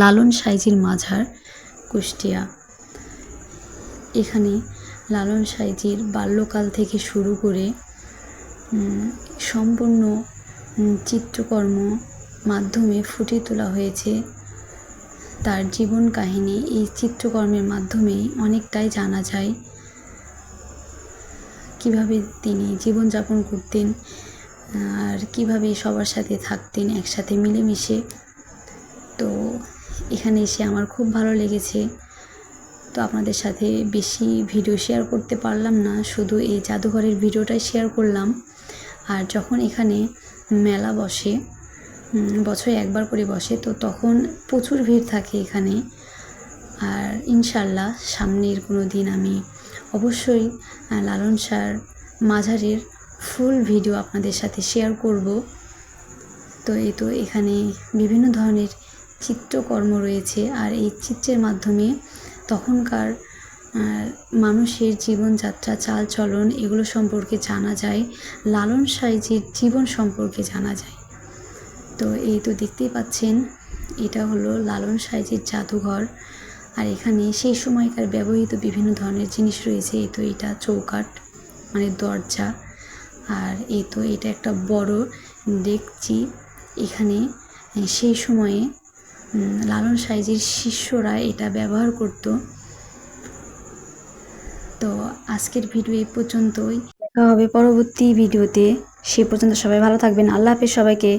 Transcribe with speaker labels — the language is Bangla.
Speaker 1: লালন সাইজির মাঝার কুষ্টিয়া। এখানে লালন সাইজির বাল্যকাল থেকে শুরু করে সম্পূর্ণ চিত্রকর্ম মাধ্যমে ফুটিয়ে তোলা হয়েছে। তার জীবন কাহিনী এই চিত্রকর্মের মাধ্যমেই অনেকটাই জানা যায়। কীভাবে তিনি জীবনযাপন করতেন, আর কীভাবে সবার সাথে থাকতেন একসাথে মিলেমিশে, তো এখানে এসে আমার খুব ভালো লেগেছে। তো আপনাদের সাথে বেশি ভিডিও শেয়ার করতে পারলাম না, শুধু এই জাদুঘরের ভিডিওটাই শেয়ার করলাম। আর যখন এখানে মেলা বসে বছরে একবার করে বসে, তো তখন প্রচুর ভিড় থাকে এখানে। আর ইনশাল্লাহ সামনের কোনো দিন আমি অবশ্যই লালন সার মাঝারের ফুল ভিডিও আপনাদের সাথে শেয়ার করব। তো এই তো এখানে বিভিন্ন ধরনের চিত্রকর্ম রয়েছে আর এই চিত্রের মাধ্যমে তখনকার মানুষের জীবনযাত্রা, চালচলন এগুলো সম্পর্কে জানা যায়, লালন সাইজির জীবন সম্পর্কে জানা যায়। তো এই তো দেখতেই পাচ্ছেন, এটা হলো লালন সাইজির জাদুঘর। আর এখানে সেই সময়কার ব্যবহৃত বিভিন্ন ধরনের জিনিস রয়েছে, এই তো এটা চৌকাঠ মানে দরজা। আর এই তো এটা একটা বড় ডেকচি এখানে সেই সময়ে লালন সাইজির শিষ্যরা এটা ব্যবহার করত। তো আজকের ভিডিও এই পর্যন্তই। দেখা হবে পরবর্তী ভিডিওতে। সে পর্যন্ত সবাই ভালো থাকবেন। আল্লাহ হাফেজ সবাইকে।